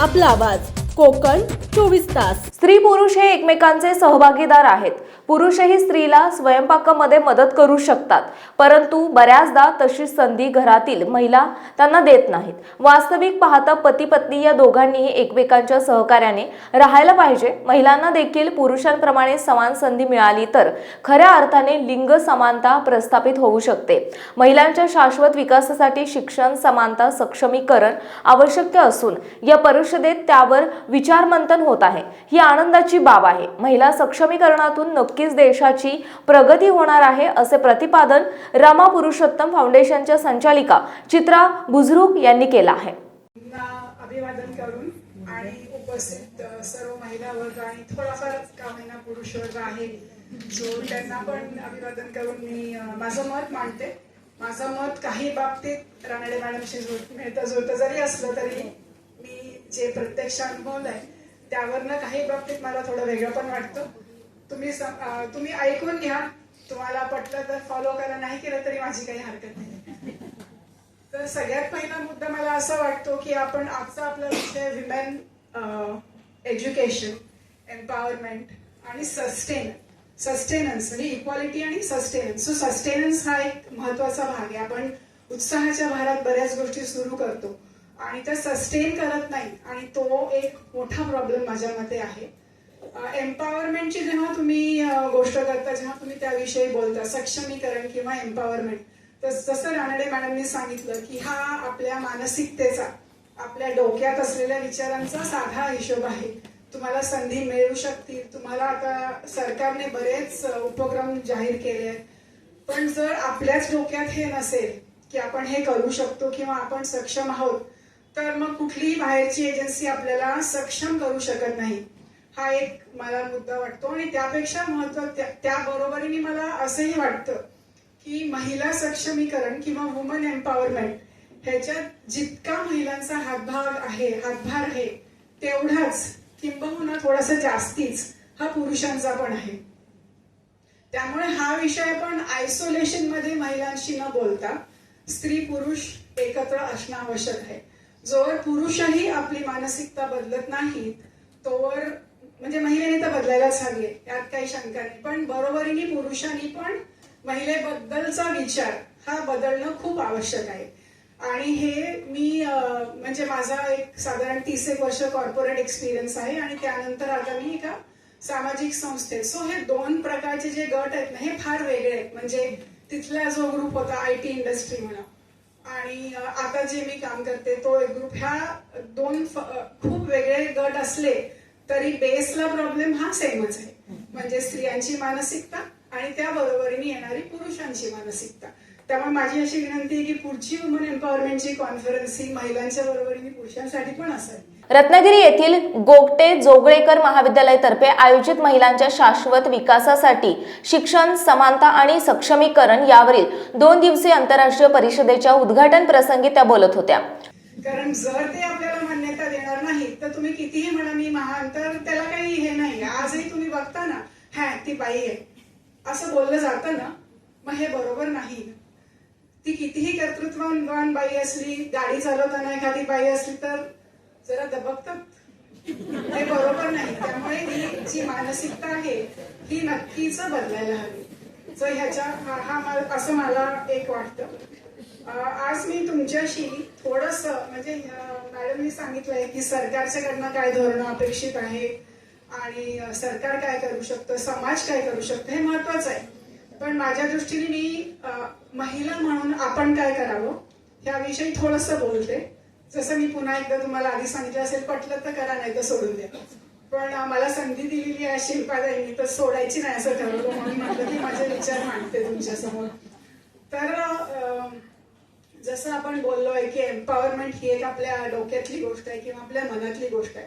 आपला आवाज. कोकण चोवीस तास. स्त्री पुरुष हे एकमेकांचे सहभागीदार आहेत. पुरुषही स्त्रीला स्वयंपाकामध्ये मदत करू शकतात. परंतु बऱ्याचदा तशी संधी घरातील महिला त्यांना देत नाहीत. वास्तविक पाहता पती पत्नी या दोघांनीही एकमेकांच्या सहकार्याने राहायला पाहिजे. महिलांना देखील पुरुषांप्रमाणे समान संधी मिळाली तर खऱ्या अर्थाने लिंग समानता प्रस्थापित होऊ शकते. महिलांच्या शाश्वत विकासासाठी शिक्षण समानता सक्षमीकरण आवश्यक असून या परिषदेत त्यावर विचारमंथन होत आहे. ही आनंदाची बाब आहे. महिला सक्षमीकरणातून नक्कीच देशाची प्रगती होणार आहे असे प्रतिपादन रमा पुरुषोत्तम फाउंडेशनच्या संचालिका चित्रा बुजरुक यांनी केलं आहे. अभिवादन करून आणि उपस्थित सर्व महिला वर्ग आणि थोडाफार का महिना पुरुष वर्ग आहे सो त्यांना पण अभिवादन करून मी माझं मत मांडते. माझं मत काही बाबतीत रानडे मॅडमशी जुळ मिळतं जुळतं जरी असलं तरी मी जे प्रत्यक्ष अनुभवलंय त्यावरनं काही बाबतीत मला थोडं वेगळं पण वाटतं. तुम्ही तुम्ही ऐकून घ्या. तुम्हाला पटलं तर फॉलो करा. नाही केलं तरी माझी काही हरकत नाही. तर सगळ्यात पहिला मुद्दा मला असा वाटतो की आपण आजचा आपला विषय विमेन एज्युकेशन एम्पॉवरमेंट आणि सस्टेन सस्टेनन्स म्हणजे इक्वालिटी आणि सस्टेनन्स सो सस्टेनन्स हा एक महत्त्वाचा भाग आहे. आपण उत्साहाच्या भारात बऱ्याच गोष्टी सुरू करतो. आणि त्या सस्टेन करत नाही. आणि तो एक मोठा प्रॉब्लेम माझ्या मते आहे. एम्पॉवरमेंटची जेव्हा तुम्ही गोष्ट करता जेव्हा तुम्ही त्याविषयी बोलता सक्षमीकरण किंवा एम्पॉवरमेंट तर जसं रानडे मॅडमनी सांगितलं की हा आपल्या मानसिकतेचा आपल्या डोक्यात असलेल्या विचारांचा साधा हिशोब आहे. तुम्हाला संधी मिळू शकतील. तुम्हाला आता सरकारने बरेच उपक्रम जाहीर केले आहेत. पण जर आपल्याच डोक्यात हे नसेल की आपण हे करू शकतो किंवा आपण सक्षम आहोत तर मग कुठलीही बाहेरची एजन्सी आपल्याला सक्षम करू शकत नाही. हा एक मला मुद्दा वाटतो आणि त्यापेक्षा महत्त्व त्याबरोबरीने मला असंही वाटतं की महिला सक्षमीकरण किंवा वुमन एम्पॉवरमेंट ह्याच्यात जितका महिलांचा हातभाग आहे हातभार आहे तेवढाच किंबहुना थोडासा जास्तीच हा पुरुषांचा पण आहे. त्यामुळे हा विषय पण आयसोलेशनमध्ये महिलांशी न बोलता स्त्री पुरुष एकत्र असणं आवश्यक आहे. जोवर पुरुषही आपली मानसिकता बदलत नाहीत तोवर म्हणजे महिलेने तर बदलायलाच हवी त्यात यात काही शंका नाही. पण बरोबरीने पुरुषांनी पण महिलेबद्दलचा विचार हा बदलणं खूप आवश्यक आहे. आणि हे मी म्हणजे माझा एक साधारण तीस एक वर्ष कॉर्पोरेट एक्सपिरियन्स आहे आणि त्यानंतर आता मी एका सामाजिक संस्थेत. सो हे दोन प्रकारचे जे गट आहेत ना हे फार वेगळे आहेत. म्हणजे तिथला जो ग्रुप होता आय टी इंडस्ट्री म्हणा आणि आता जे मी काम करते तो एक ग्रुप ह्या दोन खूप वेगळे गट असले तरी बेसला प्रॉब्लेम हा सेमच आहे. म्हणजे स्त्रियांची मानसिकता आणि त्या बरोबरीने येणारी पुरुषांची मानसिकता. त्यामुळे माझी अशी विनंती आहे की पुढची वुमन एम्पॉवरमेंटची कॉन्फरन्स ही महिलांच्या बरोबरीने पुरुषांसाठी पण असेल. रत्नागिरी येथील गोगटे जोगळेकर महाविद्यालयातर्फे आयोजित महिलांच्या शाश्वत विकासासाठी शिक्षण समानता आणि सक्षमीकरण यावरील दोन दिवसीय आंतरराष्ट्रीय परिषदेच्या उद्घाटन प्रसंगी त्या बोलत होत्या. कारण जर ते आपल्याला मान्यता देणार नाही तर तुम्ही कितीही म्हणा मी महान तर त्याला काही हे नाही. आजही तुम्ही बघता ना हा ती बाई आहे. असं बोललं जातं ना मग हे बरोबर नाही. ती कितीही कर्तृत्ववान बाई असली गाडी चालवताना एखादी बाई असली तर जरा दबकतात. हे बरोबर नाही. त्यामुळे ही जी मानसिकता आहे ही नक्कीच बदलायला हवी. ह्याच्या हा असं मला एक वाटतं. आज मी तुमच्याशी थोडस म्हणजे मॅडमनी सांगितलंय की सरकारच्याकडनं काय धोरणं अपेक्षित आहे आणि सरकार काय करू शकतं समाज काय करू शकतं हे महत्वाचं आहे. पण माझ्या दृष्टीने मी महिला म्हणून आपण काय करावं याविषयी थोडस बोलते. जसं मी पुन्हा एकदा तुम्हाला आधी सांगितलं असेल पटलं तर करा नाही तर सोडून द्या. पण मला संधी दिलेली आहे शिल्पादाईंनी तर सोडायची नाही असं ठरवलं म्हणून म्हटलं की माझे विचार मांडते तुमच्यासमोर. तर जसं आपण बोललोय की एम्पॉवरमेंट ही एक आपल्या डोक्यातली गोष्ट आहे किंवा आपल्या मनातली गोष्ट आहे.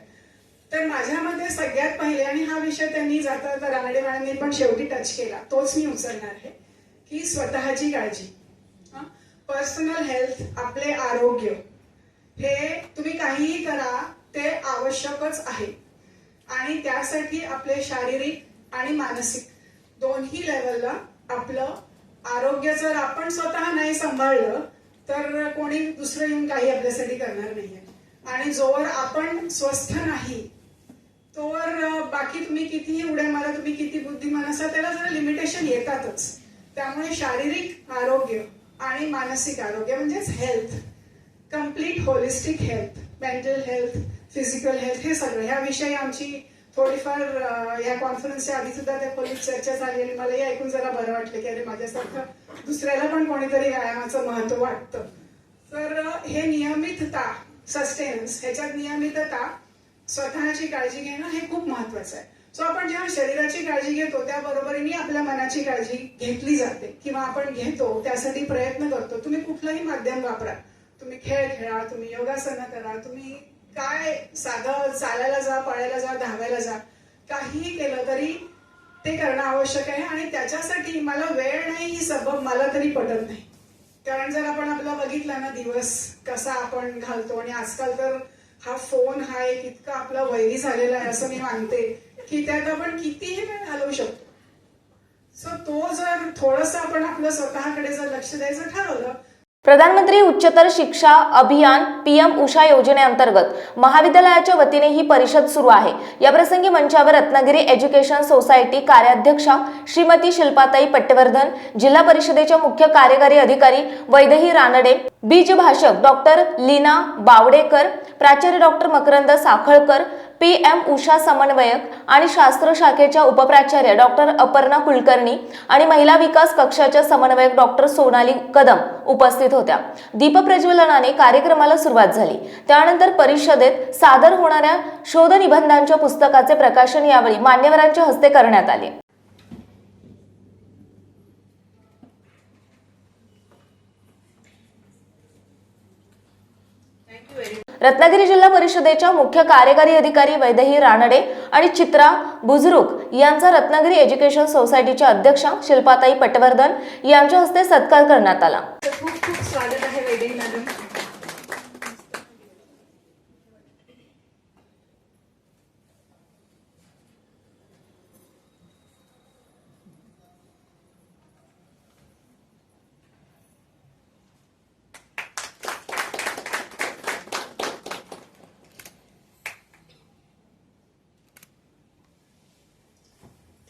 तर माझ्या मते सगळ्यात पहिले आणि हा विषय त्यांनी जाता जाता रानडे मॅडमने पण शेवटी टच केला तोच मी उचलणार आहे की स्वतःची काळजी. पर्सनल हेल्थ आपले आरोग्य हे तुम्ही काहीही करा ते आवश्यकच आहे. आणि त्यासाठी आपले शारीरिक आणि मानसिक दोन्ही लेवलला आपलं आरोग्य जर आपण स्वतः नाही सांभाळलं तर कोणी दुसरं येऊन काही आपल्यासाठी करणार नाहीये. आणि जोवर आपण स्वस्थ नाही तोवर बाकी तुम्ही कितीही उड्या मारा तुम्ही किती बुद्धिमान असा त्याला जरा लिमिटेशन येतातच. त्यामुळे शारीरिक आरोग्य आणि मानसिक आरोग्य म्हणजेच health complete holistic health mental health physical health हे सगळं. ह्याविषयी आमची थोडीफार या कॉन्फरन्सच्या आधी सुद्धा त्या खोलीत चर्चा झाली आणि मलाही ऐकून जरा बरं वाटलं की अरे माझ्यासारखं दुसऱ्याला पण कोणीतरी व्यायामाचं महत्त्व वाटतं. तर हे नियमितता सस्टेनन्स ह्याच्यात नियमितता स्वतःची काळजी घेणं हे खूप महत्वाचं आहे. सो आपण जेव्हा शरीराची काळजी घेतो त्या बरोबरीने आपल्या मनाची काळजी घेतली जाते. किंवा आपण घेतो त्यासाठी प्रयत्न करतो. तुम्ही कुठलंही माध्यम वापरा. तुम्ही खेळ खेळा तुम्ही योगासनं करा तुम्ही काय साधं चालायला जा पळायला जा धावायला जा काहीही केलं तरी ते करणं आवश्यक आहे आणि त्याच्यासाठी मला वेळ नाही ही सबब मला तरी पटत नाही. कारण जर आपण आपला बघितला ना दिवस कसा आपण घालतो आणि आजकाल तर हा फोन हा एक इतका आपला वैरी झालेला आहे असं मी मानते की त्यात आपण कितीही वेळ घालवू शकतो. सो तो जर थोडस आपण आपलं स्वतःकडे जर लक्ष द्यायचं ठरवलं प्रधानमंत्री उच्चतर शिक्षा अभियान पीएम उषा योजनेअंतर्गत महाविद्यालयाच्या वतीने ही परिषद सुरू आहे. याप्रसंगी मंचावर रत्नागिरी एज्युकेशन सोसायटी कार्याध्यक्षा श्रीमती शिल्पाताई पट्टवर्धन जिल्हा परिषदेच्या मुख्य कार्यकारी अधिकारी वैदही रानडे बीज भाषक डॉक्टर लीना बावडेकर प्राचार्य doctor Makarand Sakhalkar P M Usha समन्वयक आणि शास्त्र शाखेच्या उपप्राचार्य डॉक्टर अपर्णा कुलकर्णी आणि महिला विकास कक्षाच्या समन्वयक डॉक्टर सोनाली कदम उपस्थित होत्या. दीपप्रज्वलनाने कार्यक्रमाला सुरुवात झाली. त्यानंतर परिषदेत सादर होणाऱ्या शोध निबंधांच्या पुस्तकाचे प्रकाशन यावेळी मान्यवरांच्या हस्ते करण्यात आले. रत्नागिरी जिल्हा परिषदेच्या मुख्य कार्यकारी अधिकारी वैदेही रानडे आणि चित्रा बुजरुक यांचा रत्नागिरी एज्युकेशन सोसायटीच्या अध्यक्षा शिल्पाताई पटवर्धन यांच्या हस्ते सत्कार करण्यात आला. खूप खूप स्वागत आहे मॅडम.